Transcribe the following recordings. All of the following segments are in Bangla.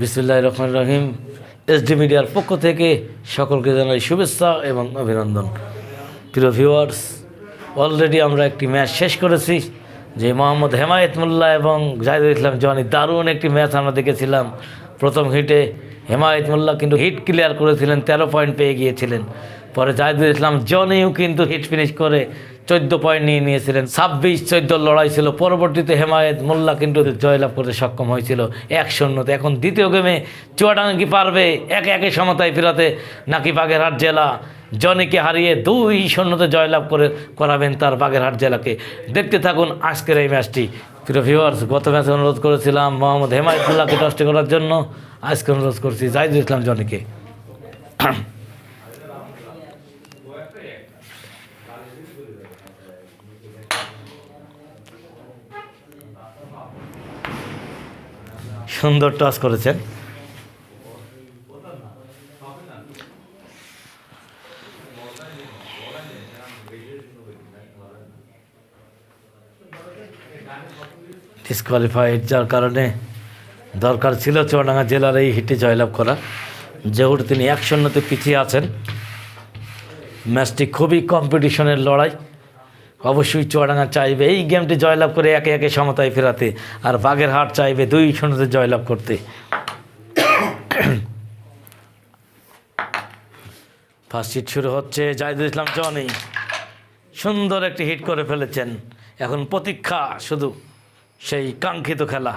বিসমুল্লাহ রহমান রহিম। এসডি মিডিয়ার পক্ষ থেকে সকলকে জানাই শুভেচ্ছা এবং অভিনন্দন। প্রিয় ভিউয়ার্স অলরেডি আমরা একটি ম্যাচ শেষ করেছি, যে মোহাম্মদ হেমায়েত মোল্লা এবং জাহিদুল ইসলাম জনি দারুণ একটি ম্যাচ আমরা দেখেছিলাম। প্রথম হিটে হেমায়েত মোল্লা কিন্তু হিট ক্লিয়ার করেছিলেন, তেরো পয়েন্ট পেয়ে গিয়েছিলেন। পরে জাহিদুল ইসলাম জনিও কিন্তু হিট ফিনিশ করে চোদ্দ পয়েন্ট নিয়ে নিয়েছিলেন, ছাব্বিশ চোদ্দ লড়াই ছিল, পরবর্তীতে হেমায়েত মোল্লা কিন্তু জয়লাভ করতে সক্ষম হয়েছিল এক শূন্যতে। এখন দ্বিতীয় গেমে চুয়াডাঙ্গা কি পারবে? একে একে সমতায় ফেরাতে নাকি বাগেরহাট জেলা জনিকে হারিয়ে দুই শূন্যতে জয়লাভ করে করাবেন তার বাগেরহাট জেলাকে। দেখতে থাকুন আজকের এই ম্যাচটি। প্রিয় ভিউয়ার্স গত ম্যাচে অনুরোধ করেছিলাম মোহাম্মদ হেমায়তুল্লাহকে দশটি করার জন্য। আজকে অনুরোধ করছি জাহিদুল ইসলাম জনিকে। সুন্দর টস করেছেন। ডিসকোয়ালিফাইড যার কারণে দরকার ছিল চুয়াডাঙ্গা জেলার এই হিটে জয়লাভ করা। যেহেতু তিনি এক শূন্যতে পিছিয়ে আছেন। ম্যাচটি খুবই কম্পিটিশনের লড়াই। অবশ্যই চুয়াডাঙ্গা চাইবে। এই গেমটি জয়লাভ করে একে একে সমতায় ফেরাতে, আর বাগেরহাট চাইবে দুই শূন্যতে জয়লাভ করতে। ফার্স্ট হিট শুরু হচ্ছে জাহিদুল ইসলাম জনি সুন্দর একটি হিট করে ফেলেছেন। এখন প্রতীক্ষা শুধু সেই কাঙ্ক্ষিত খেলা।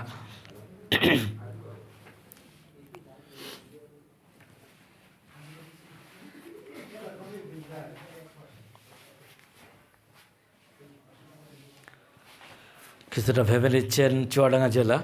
কিছুটা ভেবে নিচ্ছেন চুয়াডাঙ্গা জেলা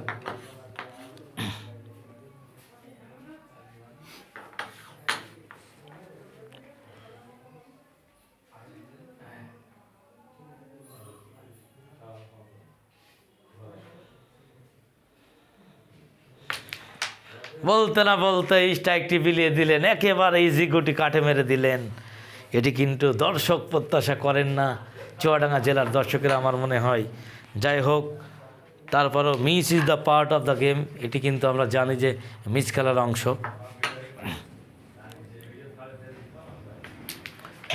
বলতে না বলতে স্ট্রাইকটি বিলিয়ে দিলেন, একেবারে ইজি গুটি কাঠে মেরে দিলেন। এটি কিন্তু দর্শক প্রত্যাশা করেন না, চুয়াডাঙ্গা জেলার দর্শকেরা আমার মনে হয়। যাই হোক তারপরও miss is the part of the game. এটি কিন্তু আমরা জানি যে মিস খেলার অংশ।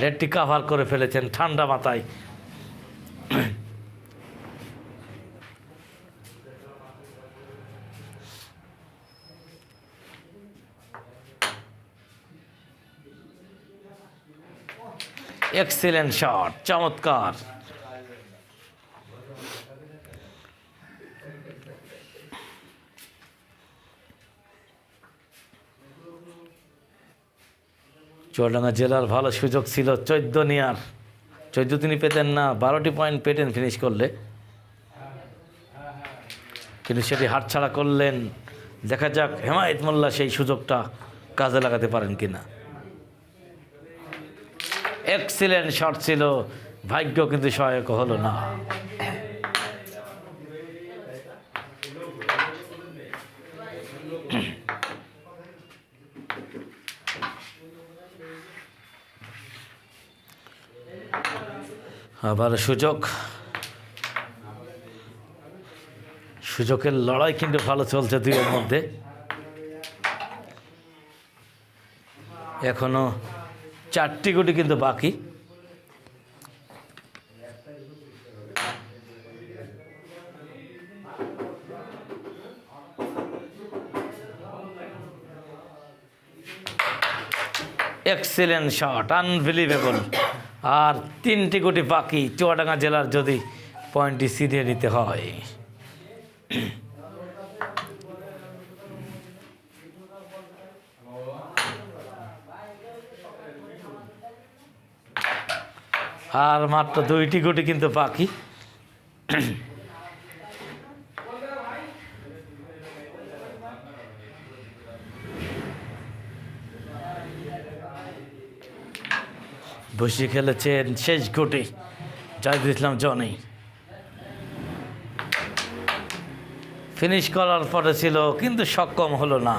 রেডটি কাভার করে ফেলেছেন ঠান্ডা মাথায়। এক্সিলেন্ট শট চমৎকার। চুয়াডাঙ্গা জেলার ভালো সুযোগ ছিল চোদ্দ নেওয়ার চোদ্দ তিনি পেতেন না, বারোটি পয়েন্ট পেতেন ফিনিশ করলে। কিন্তু সেটি হাতছাড়া করলেন। দেখা যাক হেমায়ত মোল্লা সেই সুযোগটা কাজে লাগাতে পারেন কিনা। এক্সিলেন্ট শট ছিল। ভাগ্য কিন্তু সহায়ক হলো না। আবার সুযোগ। সুযোগের লড়াই কিন্তু ভালো চলছে দুইয়ের মধ্যে। এখনও চারটি গুটি কিন্তু বাকি। এক্সিলেন্ট শট আনবিলিভেবল আর তিনটি কোটি বাকি চুয়াডাঙ্গা জেলার যদি পয়েন্টটি সিরিয়ে নিতে হয়। আর মাত্র দুইটি কোটি কিন্তু বাকি। বসে খেলেছেন শেষ গুটি। জাহিদুল ইসলাম জনি। ফিনিশ করার পরে ছিল, কিন্তু সক্ষম হলো না।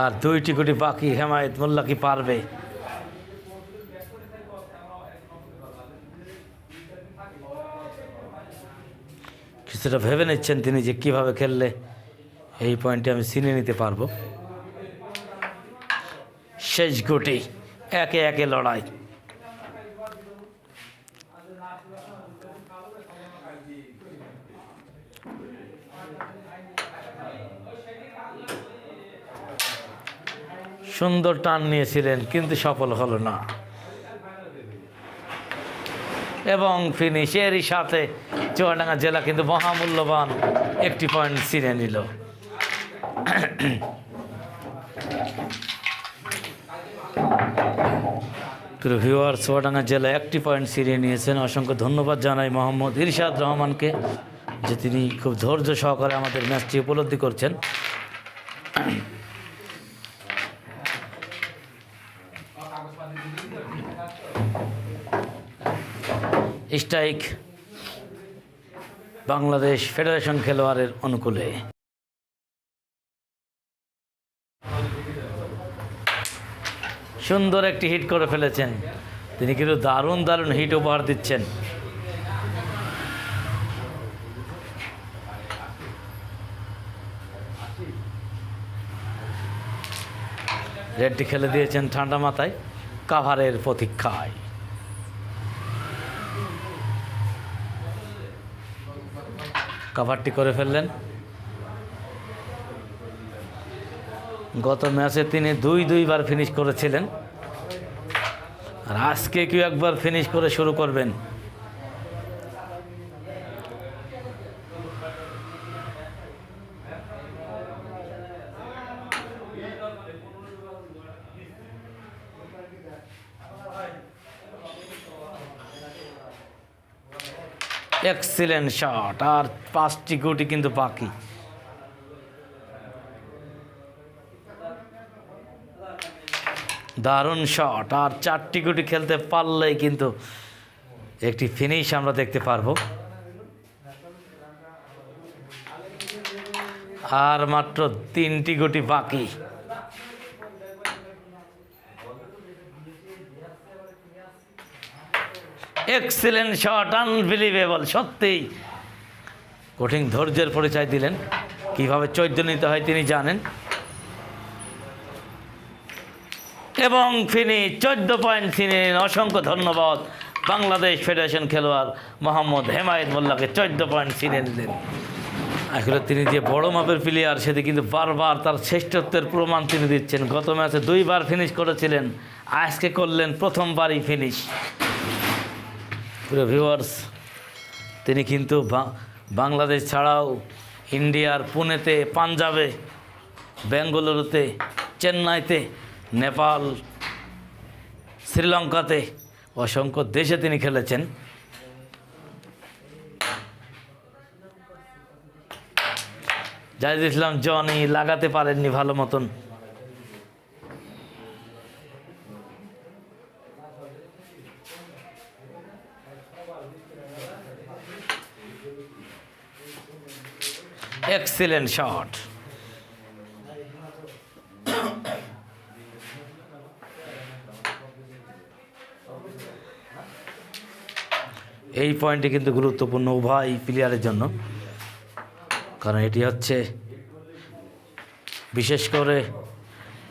আর দুইটি গুটি বাকি হেমায়ত মোল্লা কি পারবে? কিছুটা ভেবে নিচ্ছেন তিনি যে কীভাবে খেললে এই পয়েন্টে আমি চিনে নিতে পারব। শেষ গুটি, একে একে লড়াই। সুন্দর টান নিয়েছিলেন, কিন্তু সফল হলো না। এবং ফিনিশেরই সাথে চুয়াডাঙ্গা জেলা কিন্তু মহামূল্যবান একটি পয়েন্ট ছিনে নিল। প্রিয় ভিউয়ার চুয়াডাঙ্গা জেলা একটি পয়েন্ট ছিনিয়ে নিয়েছেন। অসংখ্য ধন্যবাদ জানাই মোহাম্মদ ইরশাদ রহমানকে, যে তিনি খুব ধৈর্য সহকারে আমাদের ম্যাচটি উপলব্ধি করছেন। স্ট্রাইক বাংলাদেশ ফেডারেশন খেলোয়াড়ের অনুকূলে। সুন্দর একটি হিট করে ফেলেছেন। তিনি কিন্তু দারুণ দারুণ হিট উপহার দিচ্ছেন। রেডটি খেলে দিয়েছেন ঠান্ডা মাথায় কাভারের প্রতীক্ষায়। কাভারটি করে ফেললেন। গত ম্যাচে তিনি দুই দুইবার ফিনিশ করেছিলেন। আর আজকে কেউ একবার ফিনিশ করে শুরু করবেন। এক্সিলেন্ট শট আর পাঁচটি গুটি কিন্তু বাকি। দারুণ শট আর চারটি গুটি খেলতে পারলেই কিন্তু একটি ফিনিশ আমরা দেখতে পারব। আর মাত্র তিনটি গুটি বাকি। এক্সিলেন্ট শট আনবিলিভেবল সত্যিই কঠিন ধৈর্যের পরিচয় দিলেন। কীভাবে চৈদ্য নিতে হয় তিনি জানেন। এবং ফিনি চোদ্দ পয়েন্ট তিনি অসংখ্য ধন্যবাদ। বাংলাদেশ ফেডারেশন খেলোয়াড় মোহাম্মদ হেমায়ত মোল্লাকে চোদ্দ পয়েন্ট ছিনে নিলেন আসলে তিনি যে বড় মাপের প্লেয়ার সেটি কিন্তু বারবার তার শ্রেষ্ঠত্বের প্রমাণ তিনি দিচ্ছেন। গত ম্যাচে দুইবার ফিনিশ করেছিলেন। আজকে করলেন প্রথমবারই ফিনিশ পুরো ভিউয়ার্স তিনি কিন্তু বাংলাদেশ ছাড়াও ইন্ডিয়ার পুনেতে, পাঞ্জাবে, বেঙ্গালুরুতে, চেন্নাইতে, নেপাল, শ্রীলঙ্কাতে অসংখ্য দেশে তিনি খেলেছেন। জাহিদ ইসলাম, জনি, লাগাতে পারেননি ভালো মতন। এক্সিলেন্ট শট এই পয়েন্টটি কিন্তু গুরুত্বপূর্ণ উভয় প্লেয়ারের জন্য। কারণ এটি হচ্ছে বিশেষ করে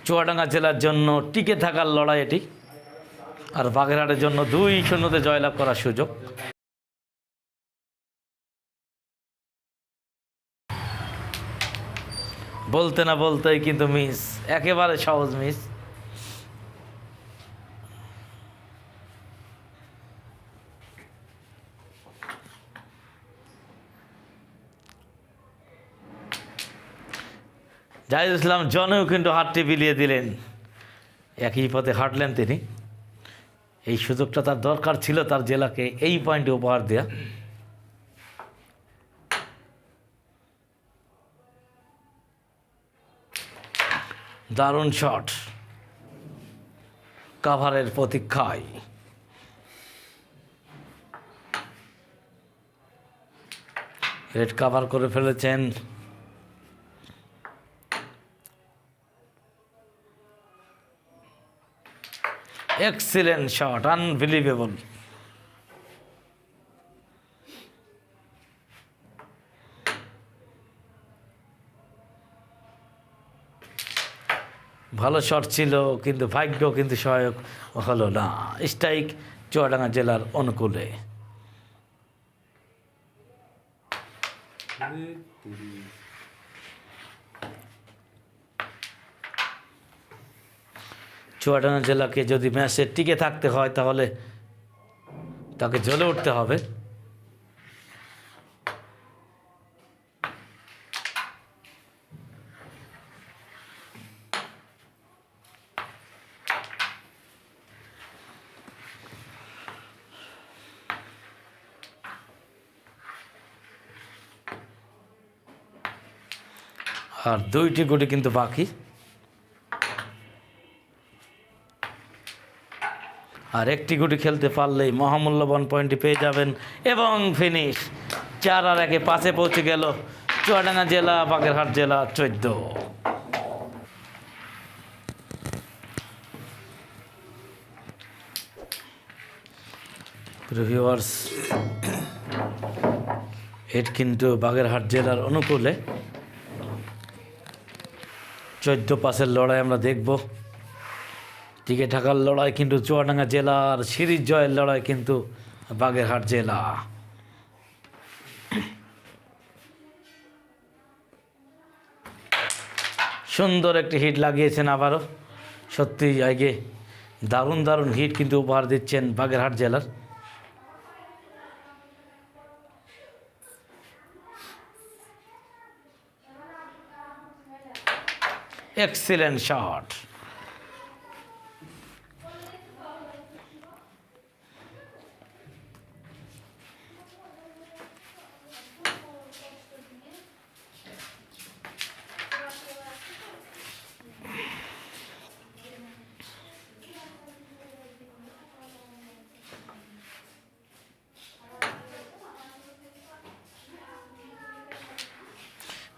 চুয়াডাঙ্গা জেলার জন্য টিকে থাকার লড়াই এটি। আর বাগেরহাটের জন্য দুই শূন্যতে জয়লাভ করার সুযোগ। বলতে না বলতেই কিন্তু মিস একেবারে সহজ মিস জাহিদ ইসলাম জনেও কিন্তু হাতটি বিলিয়ে দিলেন। একই পথে হাঁটলেন তিনি। এই সুযোগটা তার দরকার ছিল তার জেলাকে এই পয়েন্টে উপহার দেয়া। দারুণ শট। কাভারের প্রতীক্ষায়। রেড কাভার করে ফেলেছেন। Excellent shot unbelievable. ভালো শট ছিল, কিন্তু ভাগ্য কিন্তু সহায়ক হলো না। স্ট্রাইক চুয়াডাঙ্গা জেলার অনুকূলে। চুয়াডাঙ্গা জেলাকে যদি ম্যাচে টিকে থাকতে হয়, তাহলে তাকে জ্বলে উঠতে হবে। আর দুইটি গুটি কিন্তু বাকি। আর একটি গুটি খেলতে পারলেই মহামূল্যবান পয়েন্টটি পেয়ে যাবেন এবং ফিনিশ চার আর একে পাশে পৌঁছে গেল চুয়াডাঙ্গা জেলা, বাগেরহাট জেলা চোদ্দ। ভিউয়ার্স এট কিন্তু বাগেরহাট জেলার অনুকূলে চোদ্দ পাশের লড়াই আমরা দেখব। টিকে থাকার লড়াই কিন্তু চুয়াডাঙ্গা জেলার সিরিজ জয়ের লড়াই কিন্তু বাগেরহাট জেলা। সুন্দর একটি হিট লাগিয়েছেন আবারও। সত্যি, আগে দারুণ দারুণ হিট কিন্তু উপহার দিচ্ছেন বাগেরহাট জেলার। এক্সিলেন্ট শট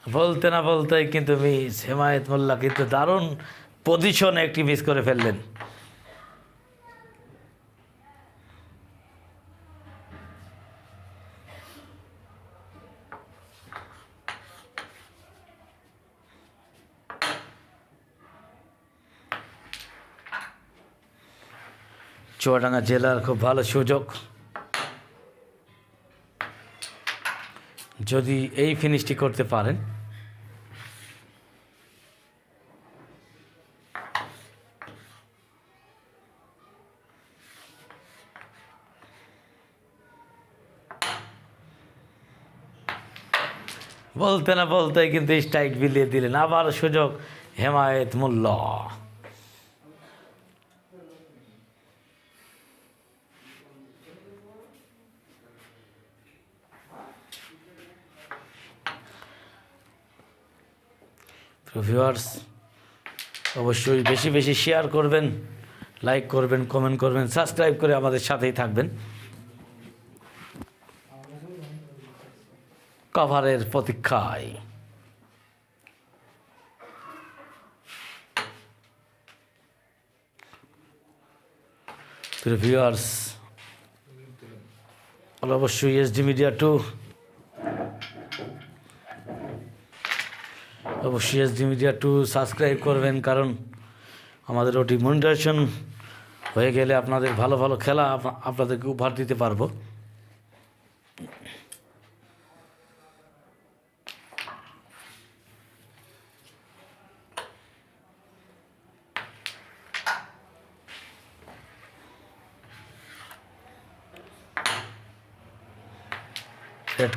বলতে না বলতেই কিন্তু মিস হেমায়েত মোল্লা কিন্তু দারুণ পজিশনে একটি মিস করে ফেললেন। চুয়াডাঙ্গা জেলার খুব ভালো সুযোগ। যদি এই ফিনিশটি করতে পারেন। বলতে না বলতে কিন্তু স্ট্রাইক বিলিয়ে দিলেন। আবার সুযোগ, হেমায়েত মূল্য ভিউয়ার্স অবশ্যই বেশি বেশি শেয়ার করবেন লাইক করবেন কমেন্ট করবেন সাবস্ক্রাইব করে আমাদের সাথেই থাকবেন। কভারের প্রতীক্ষায়। ভিউয়ার্স অবশ্যই এসডি মিডিয়া টু অবশ্যই এসডি মিডিয়া টু সাবস্ক্রাইব করবেন, কারণ আমাদের ওটি মনিটাইজেশন হয়ে গেলে আপনাদের ভালো ভালো খেলা আপ- আপনাদেরকে উপহার দিতে পারব।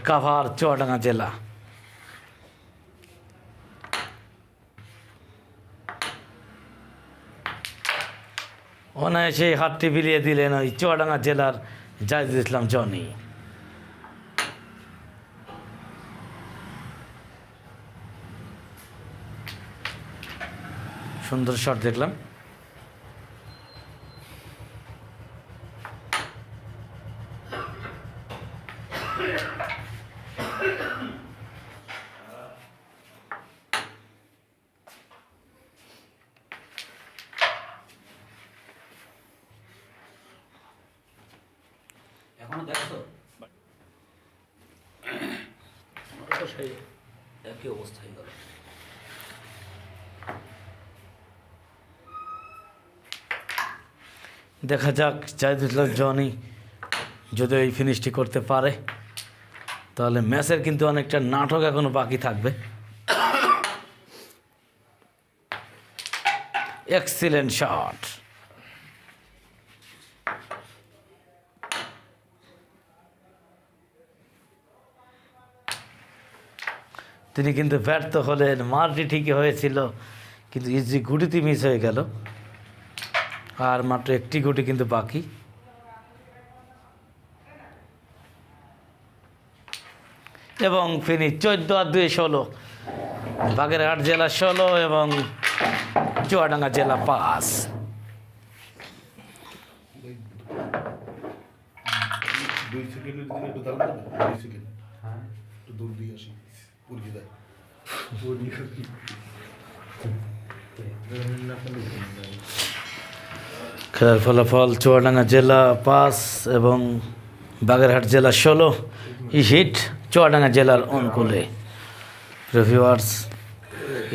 কাভার চুয়াডাঙ্গা জেলা। অনায়াসে হাতটি বিলিয়ে দিলেন ওই চুয়াডাঙ্গা জেলার জাহিদুল ইসলাম জনি। সুন্দর শট দেখলাম। একই অবস্থা হয়ে গেল। দেখা যাক জাহিদুল্লাহ জনি যদি এই ফিনিশটি করতে পারে, তাহলে ম্যাচের কিন্তু অনেকটা নাটক এখনও বাকি থাকবে। এক্সিলেন্ট শট তিনি কিন্তু ব্যর্থ হলেন, মারটি ঠিকই হয়েছিল, কিন্তু ইজি গুটিতে মিস হয়ে গেল। আর মাত্র একটি গুটি কিন্তু বাকি। এবং ফিনি চোদ্দ আর দুই ষোলো, বাগেরহাট জেলা ষোলো এবং চুয়াডাঙ্গা জেলা পাঁচ। দুই না দুই সেকেন্ড। হ্যাঁ একটু দূর দিয়ে আসি। খেলার ফলাফল চুয়াডাঙ্গা জেলা পাঁচ এবং বাগেরহাট জেলা ষোলো। ই হিট চুয়াডাঙ্গা জেলার অনুকূলে রিভিউয়ার্স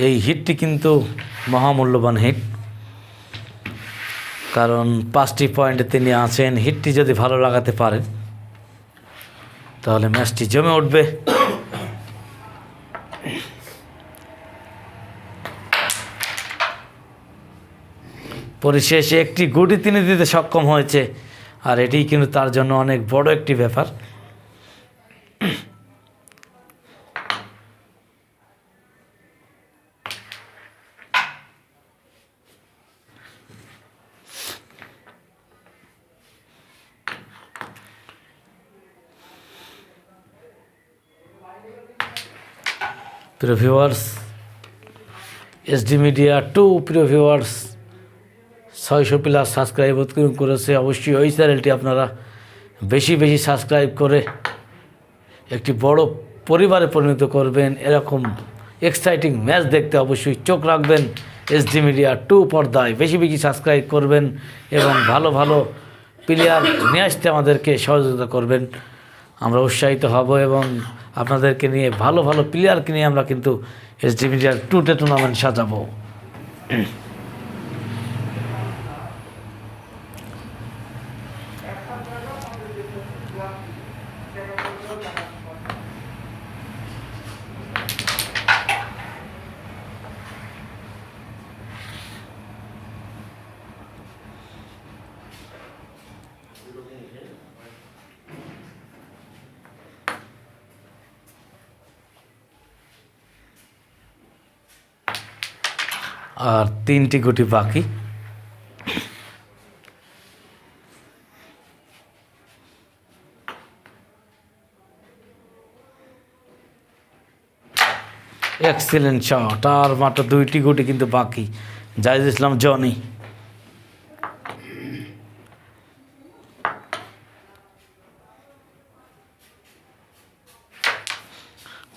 এই হিটটি কিন্তু মহামূল্যবান হিট। কারণ পাঁচটি পয়েন্টে তিনি আছেন। হিটটি যদি ভালো লাগাতে পারেন, তাহলে ম্যাচটি জমে উঠবে। পরিশেষে একটি গুটি তিনি দিতে সক্ষম হয়েছে, আর এটি কিন্তু তার জন্য অনেক বড় একটি ব্যাপার। প্রিয় ভিউয়ার্স এসডি মিডিয়া টু প্রিয় ভিউয়ার্স ছয়শো প্লাস সাবস্ক্রাইব করেছে। অবশ্যই ওই চ্যানেলটি আপনারা বেশি বেশি সাবস্ক্রাইব করে একটি বড় পরিবারে পরিণত করবেন। এরকম এক্সাইটিং ম্যাচ দেখতে অবশ্যই চোখ রাখবেন। এসডি মিডিয়া টু পর্দায় বেশি বেশি সাবস্ক্রাইব করবেন এবং ভালো ভালো প্লেয়ার নিয়ে আসতে আমাদেরকে সহযোগিতা করবেন। আমরা উৎসাহিত হব এবং আপনাদেরকে নিয়ে ভালো ভালো প্লেয়ারকে নিয়ে আমরা কিন্তু এসডি মিডিয়ার টুটে টুর্নামেন্ট সাজাবো। আর তিনটি গুটি বাকি। এক্সিলেন্ট শট আর মাত্র দুইটি গুটি কিন্তু বাকি। জাহিদ ইসলাম জনি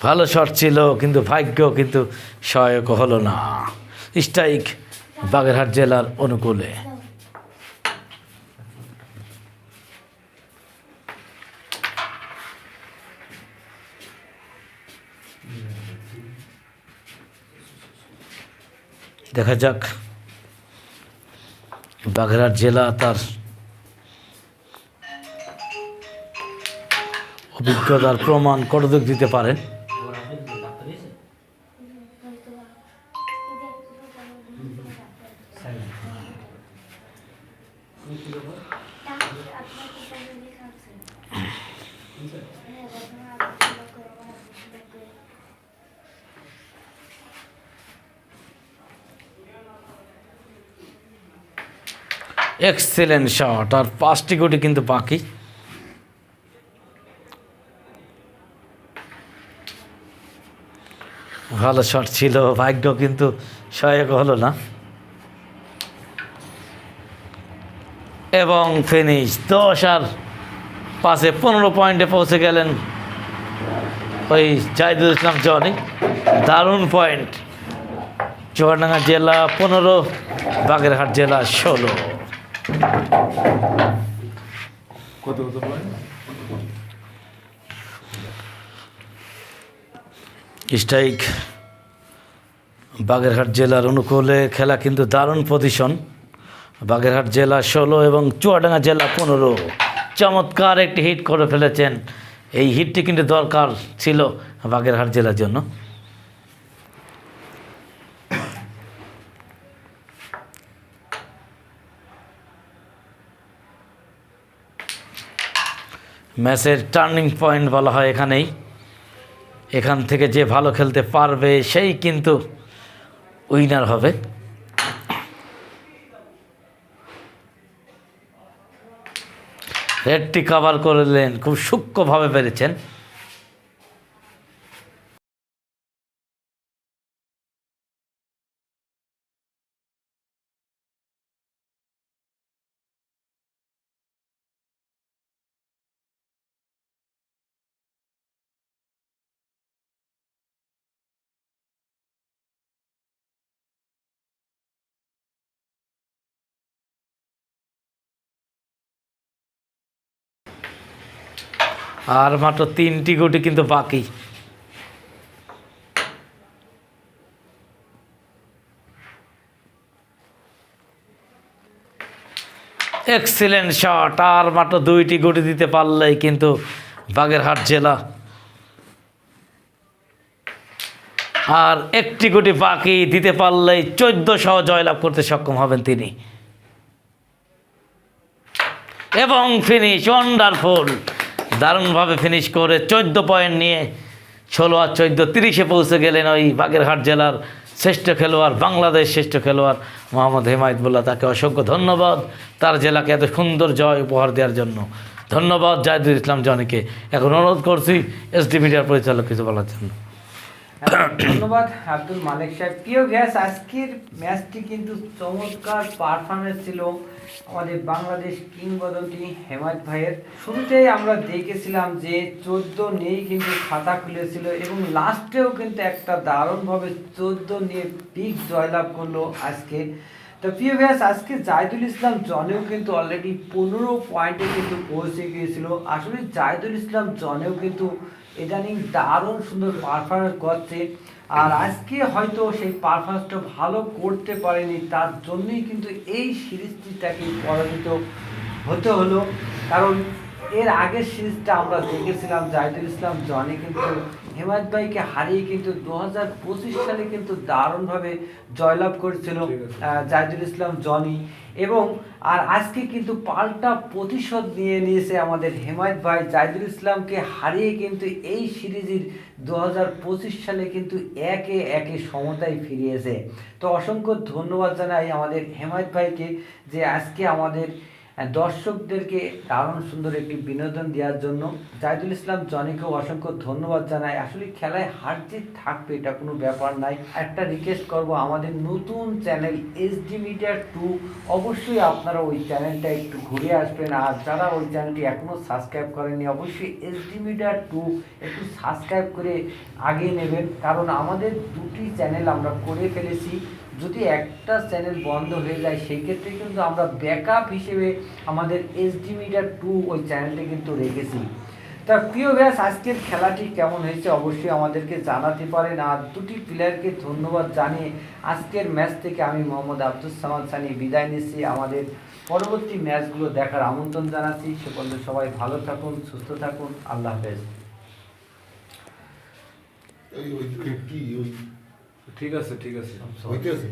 ভালো শট ছিল, কিন্তু ভাগ্য কিন্তু সহায়ক হলো না। স্ট্রাইক বাগেরহাট জেলার অনুকূলে। দেখা যাক বাগেরহাট জেলা তার অভিজ্ঞতার প্রমাণ কতদূর দিতে পারেন। এক্সেলেন্ট শট আর পাঁচটি গুটি কিন্তু বাকি। ভালো শট ছিল। ভাগ্য কিন্তু সহায়ক হলো না। এবং ফিনিশ দশ আর পাশে পনেরো পয়েন্টে পৌঁছে গেলেন ওই জাহিদুল ইসলাম জনি। দারুণ পয়েন্ট চুয়াডাঙ্গা জেলা পনেরো, বাগেরহাট জেলা ষোলো। কত কত স্ট্রাইক। বাগেরহাট জেলার অনুকূলে খেলা কিন্তু দারুণ পজিশন বাগেরহাট জেলা ষোলো এবং চুয়াডাঙ্গা জেলা পনেরো। চমৎকার একটি হিট করে ফেলেছেন। এই হিটটি কিন্তু দরকার ছিল বাগেরহাট জেলার জন্য। ম্যাচের টার্নিং পয়েন্ট বলা হয় এখানেই। এখান থেকে যে ভালো খেলতে পারবে সেই কিন্তু উইনার হবে। রেডটি কাভার করলেন, খুব সূক্ষ্মভাবে পেরেছেন। আর মাত্র তিনটি গুটি কিন্তু বাকি। এক্সিলেন্ট শট আর মাত্র দুইটি গুটি দিতে পারলেই কিন্তু বাগেরহাট জেলা। আর একটি গুটি বাকি দিতে পারলেই চোদ্দ সহ জয়লাভ করতে সক্ষম হবেন তিনি। এবং ফিনিশ ওয়ান্ডারফুল দারুণভাবে ফিনিশ করে চোদ্দ পয়েন্ট নিয়ে ষোলো আর চোদ্দ, তিরিশে পৌঁছে গেলেন ওই বাগেরহাট জেলার শ্রেষ্ঠ খেলোয়াড়, বাংলাদেশ শ্রেষ্ঠ খেলোয়াড় মোহাম্মদ হেমায়তবুল্লাহ। তাকে অসংখ্য ধন্যবাদ তার জেলাকে এত সুন্দর জয় উপহার দেওয়ার জন্য। ধন্যবাদ জাহিদুল ইসলাম জনিকে। এখন অনুরোধ করছি এসডি মিডিয়ার পরিচালক কিছু বলার জন্য। ধন্যবাদ আব্দুল মালিক সাহেব। প্রিয় গ্যাস আজকের ম্যাচটি কিন্তু চমৎকার পারফরমেন্স ছিল। আমাদের বাংলাদেশ কিংবদন্তি হেমায়ত ভাইয়ের। শুরুতেই আমরা দেখেছিলাম যে চোদ্দ নেই কিন্তু খাতা খুলেছিল এবং লাস্টেও কিন্তু একটা দারুণভাবে চোদ্দ নিয়ে পিক জয়লাভ করল আজকে। তো প্রিয় ব্যাস আজকে জাহিদুল ইসলাম জনেও কিন্তু অলরেডি পনেরো পয়েন্টে কিন্তু পৌঁছে গিয়েছিল। আসলে জাহিদুল ইসলাম জনেও কিন্তু ইদানিং দারুণ সুন্দর পারফরমেন্স করছে। আর আজকে হয়তো সেই পারফরমেন্সটা ভালো করতে পারেনি তার জন্যই কিন্তু এই সিরিজটি তাকে পরাজিত হতে হলো। কারণ এর আগের সিরিজটা আমরা দেখেছিলাম জাহিদুল ইসলাম জনি কিন্তু হেমায়ত ভাইকে হারিয়ে কিন্তু দু হাজার পঁচিশ সালে কিন্তু দারুণভাবে জয়লাভ করেছিল জাহিদুল ইসলাম জনি। এবং আর আজকে কিন্তু পাল্টা প্রতিশোধ নিয়ে নিয়েছে আমাদের হেমায়ত ভাই জাহিদুল ইসলামকে হারিয়ে কিন্তু এই সিরিজের দু হাজার পঁচিশ সালে কিন্তু একে একে সমতায় ফিরিয়েছে। তো অসংখ্য ধন্যবাদ জানাই আমাদের হেমায়ত ভাইকে যে আজকে আমাদের দর্শকদেরকে দারুণ সুন্দর একটি বিনোদন দেওয়ার জন্য জাহিদুল ইসলাম জনিকেও অসংখ্য ধন্যবাদ জানাই। আসলে খেলায় হার জিত থাকবে, এটা কোনো ব্যাপার নাই। একটা রিকোয়েস্ট করব আমাদের নতুন চ্যানেল এসডি মিডিয়া টু অবশ্যই আপনারা ওই চ্যানেলটা একটু ঘুরে আসবেন। আর যারা ওই চ্যানেলটি এখনও সাবস্ক্রাইব করেননি, অবশ্যই এসডি মিডিয়া টু একটু সাবস্ক্রাইব করে আগে নেবেন। কারণ আমাদের দুটি চ্যানেল আমরা করে ফেলেছি। যদি একটা চ্যানেল বন্ধ হয়ে যায়, সেই ক্ষেত্রে কিন্তু আমরা ব্যাকআপ হিসেবে আমাদের এসডি মিডিয়া টু ওই চ্যানেলটা কিন্তু রেখেছি। তা প্রিয় ব্যাস, আজকের খেলাটি কেমন হয়েছে অবশ্যই আমাদেরকে জানাতে পারেন। আর দুটি প্লেয়ারকে ধন্যবাদ জানিয়ে আজকের ম্যাচ থেকে আমি মোহাম্মদ আব্দুল সামাদ সানি বিদায় নিচ্ছি। আমাদের পরবর্তী ম্যাচগুলো দেখার আমন্ত্রণ জানাচ্ছি। সে পর্যন্ত সবাই ভালো থাকুন, সুস্থ থাকুন। আল্লাহ হাফেজ। ঠিক আছে ঠিক আছে। হইতে আছে